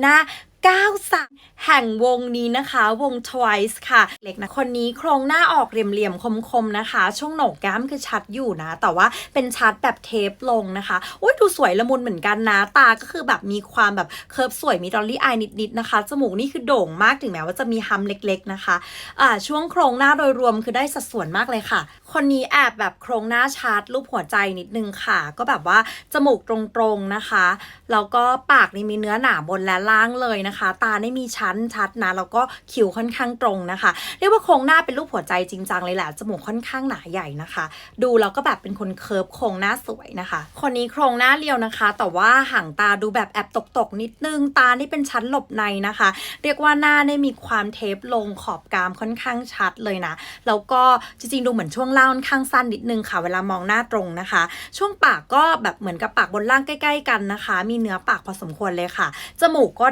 หน้าก้าวสามแห่งวงนี้นะคะ วง Twice ค่ะ เล็กนะคนนี้โครงหน้าออกเหลี่ยมๆคมๆนะคะ ช่วงโหนกแก้มคือชัดอยู่นะ แต่ว่าเป็นชัดแบบเทปลงนะคะอุ้ยดูสวยละมุนเหมือนกันนะ ตาก็คือแบบมีความแบบเคิร์ฟสวยมีดอลลี่อายนิดๆนะคะ จมูกนี่คือโด่งมากถึงแม้ว่าจะมีฮัมเล็กๆนะคะอ่าช่วงโครงหน้าโดยรวมคือได้สัดส่วนมากเลยค่ะ คนนี้แอบแบบโครงหน้าชาร์ตรูปหัวใจนิดนึงค่ะ ก็แบบว่าจมูกตรงๆนะคะ แล้วก็ปากนี่มีเนื้อหนาบนและล่างเลยนะคะ ตาไม่มีชั้นชัดนะแล้วก็คิ้วค่อนข้างตรงนะคะ เรียกว่าโครงหน้าเป็นรูปหัวใจจริงจังเลยแหละจมูกค่อนข้างหนาใหญ่นะคะ ดูแล้วก็แบบเป็นคนเคิร์ฟโครงหน้าสวยนะคะ คนนี้โครงหน้าเรียวนะคะ แต่ว่าหางตาดูแบบแอบตกๆนิดนึงตานี่เป็นชั้นหลบในนะคะ เรียกว่าหน้าได้มีความเทปลงขอบกรามค่อนข้างชัดเลยนะแล้วก็จริงๆดูเหมือนช่วงล่างค่อนข้างสั้นนิดนึงค่ะ เวลามองหน้าตรงนะคะ ช่วงปากก็แบบเหมือนกับปากบนล่างใกล้ ๆ กันนะคะ มีเนื้อปากพอสมควรเลยค่ะ จมูกก็